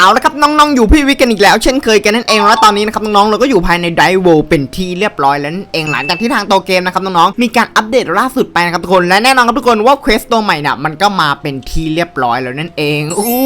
เอาละครับน้องๆอยู่พี่วิกกันอีกแล้ว เช่นเคยกันนั่นเองแล้วตอนนี้นะครับน้องๆเราก็อยู่ภายในไดโวเป็นที่เรียบร้อยแล้วนั่นเองหลังจากที่ทางโตเกมนะครับน้องๆมีการอัปเดตล่าสุดไปนะครับทุกคนและแน่นอนครับทุกคนว่าเควสตัวใหม่น่ะมันก็มาเป็นที่เรียบร้อยแล้วนั่นเองอู้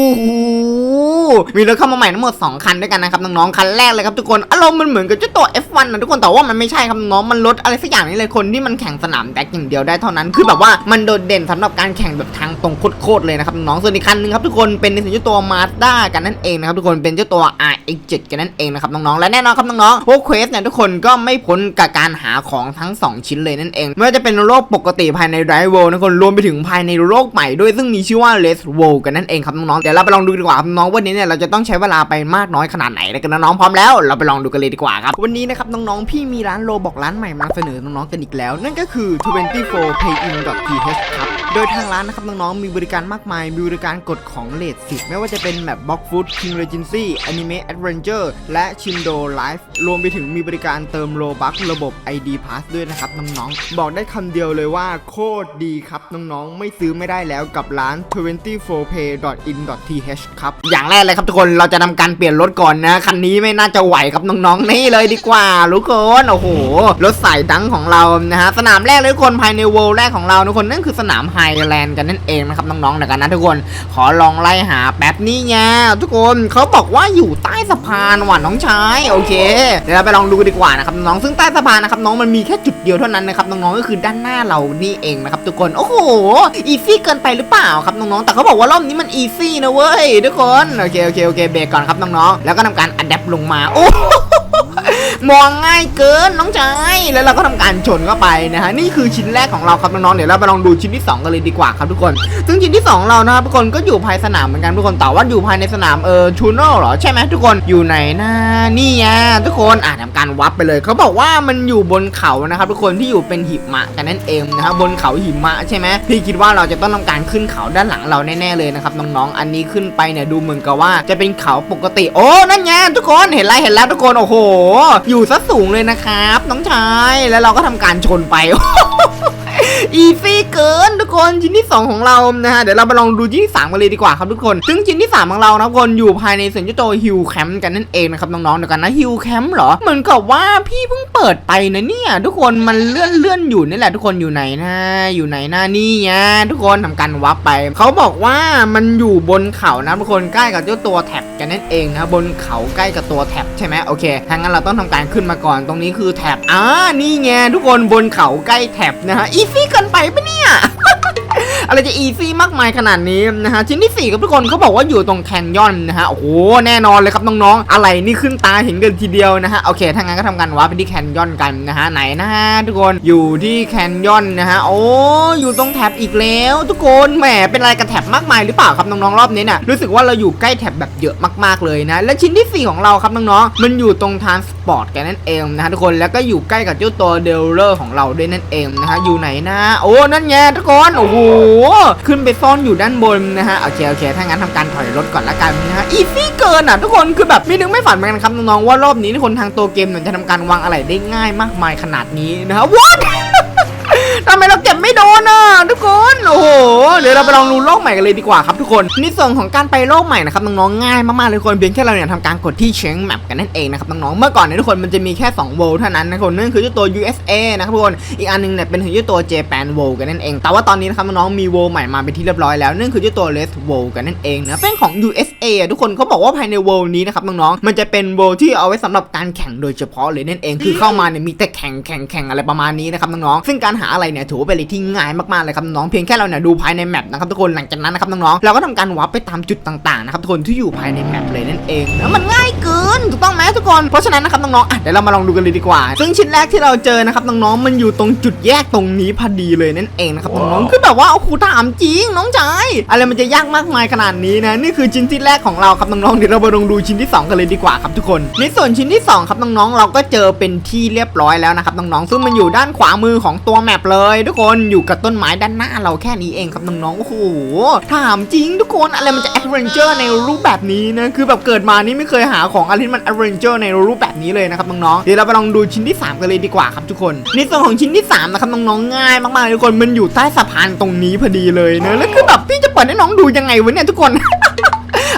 มีรถเข้ามาใหม่ทั้งหมด 2 คันด้วยกันนะครับน้องๆคันแรกเลยครับทุกคนอารมณ์มันเหมือนกับเจ้าตัว F1 นะทุกคนแต่ว่ามันไม่ใช่ครับน้องมันรถอะไรสักอย่างนี้เลยคนที่มันแข่งสนามแดกอย่างเดียวได้เท่านั้น คือแบบว่ามันโดดเด่นสำหรับการแข่งแบบทางตรงโคตรเลยนะครับน้องส่วนอีกคันหนึงครับทุกคนเป็นในส่วนเจ้าตัว Mazda กันนั่นเองนะครับทุกคนเป็นเจ้าตัว RX7 กันนั่นเองนะครับน้องๆและแน่นอนครับน้องๆพวกเควสเนี่ยทุกคนก็ไม่พ้นกับการหาของทั้ง 2 ชิ้นเลยนั่นเองไม่ว่าจะเป็นโลกปกติภายในไรเวลนะคนรวมไปถึงภายในโลกใหม่ด้วยซึ่งมีชื่อว่า Let's w o r l กันนั่นเองครับน้องๆเดี๋ยวเราไปลองดูดีกว่าครับน้องๆวันนี้เนี่ยเราจะต้องใช้เวลาไปมากน้อยขนาดไหนแล้วกันน้องๆพร้อมแล้วเราไปลองดูกันเลยดีกว่าครับวันนี้นะครับน้องๆพี่มีร้านโลบอกร้านใหม่มาเสนอน้องๆกันอีกแล้ว นั่นก็คือ 24payin.th ครับโดยทางร้านนะครับน้องๆมีบริการมากมายมีบริการกดของเลทสิไม่ว่าจะเป็นแบบบ็อกฟูดคิงเรจินซี่อนิเมะแอดเวนเจอร์และชินโดไลฟ์รวมไปถึงมีบริการเติมโลบัคระบบ ID Pass ด้วยนะครับน้องๆบอกได้คำเดียวเลยว่าโคตรดีครับน้องๆไม่ซื้อไม่ได้แล้วกับร้าน 24pay.in.th ครับอย่างแรกเลยครับทุกคนเราจะทำการเปลี่ยนรถก่อนนะคันนี้ไม่น่าจะไหวครับน้องๆนี่เลยดีกว่าทุกคนโอ้โหรถสายดังของเรานะฮะสนามแรกเลยทุกคนภายในเวิลด์แรกของเราทุกคนนั่นคือสนามไฮแลนด์กันนั่นเองนะครับน้องๆเดี๋ยวกันนะทุกคนขอลองไล่หาแป๊บนี้ไงทุกคนเขาบอกว่าอยู่ใต้สะพานว่ะน้องชายโอเค เดี๋ยวเราไปลองดูกันดีกว่านะครับน้องซึ่งใต้สะพานนะครับน้องมันมีแค่จุดเดียวเท่านั้นนะครับน้องๆก็คือด้านหน้าเรานี่เองนะครับทุกคนโอ้โหอีซี่เกินไปหรือเปล่าครับน้องๆแต่เขาบอกว่ารอบนี้มันอีซี่นะเว้ยทุกคนโอเคโอเคโอเคเบรกก่อนครับน้องๆแล้วก็ทำการอัดแอปลงมาโอ้ มองง่ายเกินน้องชายแล้วเราก็ทำการชนเข้าไปนะฮะนี่คือชิ้นแรกของเราครับน้องๆเดี๋ยวเราไปลองดูชิ้นที่สองกันเลยดีกว่าครับทุกคน ซึ่งชิ้นที่สองเรานะครับทุกคนก็อยู่ภายสนามเหมือนกันทุกคนแต่ว่าอยู่ภายในสนามเออชูโน่เหรอใช่ไหมทุกคนอยู่ไหนนะนี่ไงทุกคนอ่าทำการวัดไปเลยเขาบอกว่ามันอยู่บนเขานะครับทุกคนที่อยู่เป็นหิมะกันนั่นเองนะครับบนเขาหิมะใช่ไหมพี่คิดว่าเราจะต้องทำการขึ้นเขาด้านหลังเราแน่ๆเลยนะครับน้องๆอันนี้ขึ้นไปเนี่ยดูเหมือนกับว่าจะเป็นเขาปกติโอ้นั่นไงทุกคนเห็นแล้วเห็นแล้วทุกคนโอ้โหอยู่ซะสูงเลยนะครับ น้องชาย แล้วเราก็ทำการชนไป อีซี่เกินทุกคนชิ้นที่ 2 ของเรานะฮะเดี๋ยวเราไปลองดูชิ้นที่3กันเลยดีกว่าครับทุกคนซึ่งชิ้นที่ 3 ของเรานะทุกคนอยู่ภายในสวนเจ้าโตฮิลแคมป์กันนั่นเองนะครับน้องๆเดี๋ยวกันนะฮิลแคมป์เหรอเหมือนกับว่าพี่เพิ่งเปิดไปนะเนี่ยทุกคนมันเลื่อนเลื่อนอยู่นี่แหละทุกคนอยู่ไหนนะอยู่ไหนนะนี่ไงทุกคนทำการวับไปเขาบอกว่ามันอยู่บนเขานะทุกคนใกล้กับเจ้าตัวแท็บกันนั่นเองนะบนเขาใกล้กับตัวแท็บใช่ไหมโอเคถ้างั้นเราต้องทำการขึ้นมาก่อนตรงนี้คือแท็บอ่านี่ไงทุกคนบนเขาใกล้แท็บนะฮะอีซี่เกินไปปะเนี่ย อะไรจะอีซี่มากมายขนาดนี้นะฮะชิ้นที่ 4 ครับทุกคนเขาบอกว่าอยู่ตรงแคนยอนนะฮะโอ้โหแน่นอนเลยครับน้องๆอะไรนี่ขึ้นตาเห็นกันทีเดียวนะฮะโอเคถ้างั้นก็ทำกันว่าไปที่แคนยอนกันนะฮะไหนนะฮะทุกคนอยู่ที่แคนยอนนะฮะโอ้อยู่ตรงแท็บอีกแล้ว ทุกคนแหมเป็นอะไรกับแท็บมากมายหรือเปล่าครับน้องๆรอบนี้เนี่ยรู้สึกว่าเราอยู่ใกล้แท็บแบบเยอะมากๆเลยนะและชิ้นที่ 4 ของเราครับน้องๆมันอยู่ตรงทานสปอร์ตกันนั่นเองนะฮะทุกคนแล้วก็อยู่ใกล้กับเจ้าตัวเดลเลอร์ของเราด้วยนั่นเองนะฮะอยู่ไหนนะ โอ้นั่นไงทุกคนโอ้โหขึ้นไปซ่อนอยู่ด้านบนนะฮะโอเคโอเคถ้างั้นทำการถอยรถก่อนละกันนะฮะอีซี่เกินอะทุกคนคือแบบไม่นึกไม่ฝันเหมือนกันครับน้องๆว่ารอบนี้ทุกคนทางตัวเกมเนี่ยจะทำการวางอะไรได้ง่ายมากมายขนาดนี้นะฮะ what ทำไมเราเก็บไม่โดนอะทุกคน โอ้โห เดี๋ยวเราไปลองดูโลกใหม่กันเลยดีกว่าครับทุกคนในส่วนของการไปโลกใหม่นะครับน้องๆง่ายมากๆเลยทุกคนเพียงแค่เราเนี่ยทำการกดที่เชงแมปกันนั่นเองนะครับน้องๆเมื่อก่อนเนี่ยทุกคนมันจะมีแค่2 world เท่านั้นนะทุกคนนั่นคือตัว USA นะครับทุกคนอีกอันหนึงเนี่ยเป็นถึงตัว Japan w o r l กันนั่นเอง แต่ว่าตอนนี้นะครับน้องๆมี w o r l ใหม่มาเป็นที่เรียบร้อยแล้วนั่นคือตัว Red world กันนั่นเองนะเป็นของ USA อะทุกคนเขาบอกว่าภายใน w o r l นี้นะครับน้องๆมันจะเป็น w o r l ที่เอาไว้สำหรับการแข่งโดยเฉพาะเลยนั่นเอง คือเข้ามาเนี่ยมีแต่แข่งแข่งแข่งอะไรประมาณนี้นะครับน้องๆซึ่งการหาอะไรเนี่ยถือว่าเป็นอะไรที่ง่ายมากๆเลยครับน้องเพียงแค่เราเนี่ยดูภายในแมปนะครับทุกคนหลังจากนั้นนะครับน้องๆเราก็ทำการวอร์ปไปตามจุดต่างๆนะครับทุกคนที่อยู่ภายในแมปเลยนั่นเองแล้วมันง่ายเก นถูกต้องไหมทุกคน เพราะฉะนั้นนะครับน้องๆอะเดี๋ยวเรามาลองดูกันเลยดีกว่า ซึ่งชิ้นแรกที่เราเจอนะครับน้องๆมันอยู่ตรงจุดแยกตรงนี้พอดีเลยนั่นเองนะครับน้องๆคือแบบว่าโอ้โหถามจริงน้องชายอะไรมันจะยากมากมายขนาดนี้นะนี่คือชิ้นที่แรกของเราครับน้องๆเดี๋ยวเรามาลองดูชิ้นที่สองกันเลยดีกว่าครับทุกคน ในส่วนชิ้นที่สองครับน้องๆเราก็เจอเป็นที่เรียบร้อยแล้วนะครับน้องๆซึ่งมันอยู่ด้านขวามือของตัวแมปเลย ทุกคนอยู่กับต้นไม้ด้านหน้าเราแค่นี้เองครับน้องๆโอ้โหถามจริงทุกคนอะไรมันจะแอดเวนเจอร์ในรูปแบบนี้นะคือแบบเกิดมานี่ไม่เคยหาของอะไรที่มันอเวนเจอร์ในรูปแบบนี้เลยนะครับน้องๆเดี๋ยวเราไปลองดูชิ้นที่สามกันเลยดีกว่าครับทุกคนในส่วนของชิ้นที่สามนะครับน้องๆง่ายมากๆเลยทุกคนมันอยู่ใต้สะพานตรงนี้พอดีเลยเนอะแล้วคือแบบพี่จะเปิดให้น้องดูยังไงวะเนี่ยทุกคน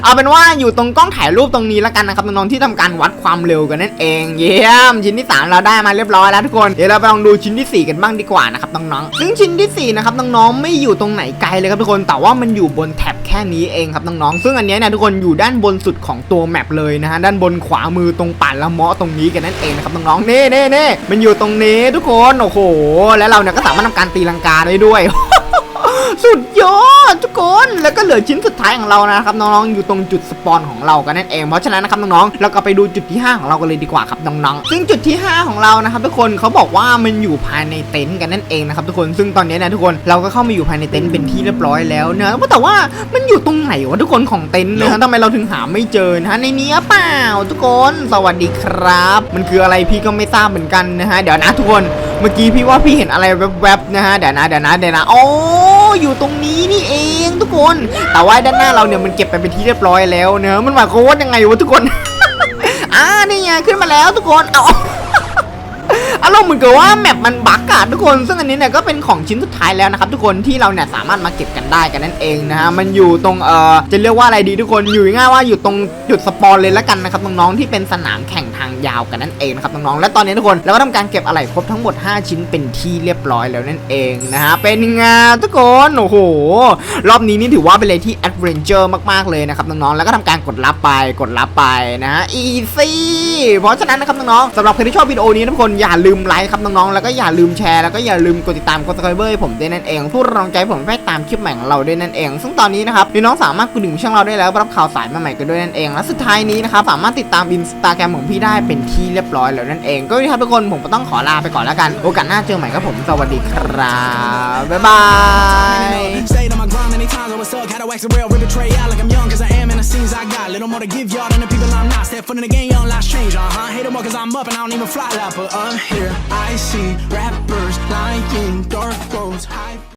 เอาเป็นว่าอยู่ตรงกล้องถ่ายรูปตรงนี้แล้วกันนะครับน้องๆที่ทำการวัดความเร็วกันนั่นเอง เยี่ยม ชิ้นที่สามเราได้มาเรียบร้อยแล้วทุกคน เดี๋ยวเราไปลองดูชิ้นที่สี่กันบ้างดีกว่านะครับน้องๆซึ่งชิ้นที่สี่นะครับน้องๆไม่อยู่ตรงไหนไกลเลยครับทุกคน แต่ว่ามันอยู่บนแท็บแค่นี้เองครับน้องๆซึ่งอันนี้เนี่ยทุกคนอยู่ด้านบนสุดของตัวแมปเลยนะฮะด้านบนขวามือตรงป่านละเมาะตรงนี้กันนั่นเองนะครับน้องๆเน่เน่เน่มันอยู่ตรงนี้ทุกคนโอ้โห แล้วเราเนี่ยก็สามารถทำการตีลังกาได้ด้วย สุดยอดทุกคนแล้วก็เหลือชิ้นสุดท้ายของเรานะครับน้องๆอยู่ตรงจุดสปอนของเรากันนั่นเองเพราะฉะนั้นนะครับน้องๆเราก็ไปดูจุดที่ 5 ของเรากันเลยดีกว่าครับน้องๆซึ่งจุดที่ 5 ของเรานะครับทุกคนเขาบอกว่ามันอยู่ภายในเต็นท์กันนั่นเองนะครับทุกคนซึ่งตอนนี้นะทุกคนเราก็เข้ามาอยู่ภายในเต็นท์เป็นที่เรียบร้อยแล้วเนอะแต่ว่ามันอยู่ตรงไหนวะทุกคนของเต็นท์นะฮะทำไมเราถึงหาไม่เจอนะฮะในนี้เปล่าทุกคนสวัสดีครับ มันคืออะไรพี่ก็ไม่ทราบเหมือนกันนะฮะเดี๋ยวนะทุกคนเมื่อกี้พี่ว่าพี่เห็นอะไรแวบๆนะฮะเดี๋ยวนะเดี๋ยวนะเดี๋ยวนะโอ้ อยู่ตรงนี้นี่เองทุกคน แต่ว่าด้านหน้าเราเนี่ยมันเก็บไปเป็นที่เรียบร้อยแล้วเนอะมันหมายความว่ายังไงวะทุกคน อ่านี่ไงขึ้นมาแล้วทุกคนเอาอารมณ์เหมือนกับว่าแมปมันบั๊กอะทุกคน ซึ่งอันนี้เนี่ยก็เป็นของชิ้นสุดท้ายแล้วนะครับทุกคนที่เราเนี่ยสามารถมาเก็บกันได้กันนั่นเองนะฮะมันอยู่ตรงเอ่อจะเรียกว่าอะไรดีทุกคนอยู่ง่ายว่าอยู่ตรงจุดสปอนเลยละกันนะครับน้องๆที่เป็นสนามแข่ง ทางยาวกันนั่นเองนะครับน้องๆและตอนนี้ทุกคนเราก็ทำการเก็บอะไหล่ครบทั้งหมด 5 ชิ้นเป็นที่เรียบร้อยแล้วนั่นเองนะฮะเป็นไงทุกคนโอ้โหรอบนี้นี่ถือว่าเป็นอะไรที่แอดเวนเจอร์มากๆเลยนะครับน้องๆแล้วก็ทำการกดรับไปกดรับไปนะฮะอีซี่เพราะฉะนั้นนะครับน้องๆสำหรับใครที่ชอบวิดีโอนี้ทุกคนอย่าลืมไลค์ครับน้องๆแล้วก็อย่าลืมแชร์แล้วก็อย่าลืมกดติดตามกด subscribe ให้ผมด้วยนั่นเองผู้รองใจผมให้ตามคลิปใหม่ของเราด้วยนั่นเอง ซึ่งตอนนี้นะครับน้องๆสามารถกดดิ่งช่องเราได้แล้วรับข่าวสารใหม่ๆกันด้วยนั่นเองและสุดท้ายนี้นะครับสามารถติดตามอินสตาแกรมของพี่ได้ได้เป็นที่เรียบร้อยแล้วนั่นเอง ก็ครับทุกคนผมก็ต้องขอลาไปก่อนแล้วกัน โอกาสหน้าเจอใหม่ครับผม สวัสดีครับ บ๊ายบาย rappers lying, dark roads, high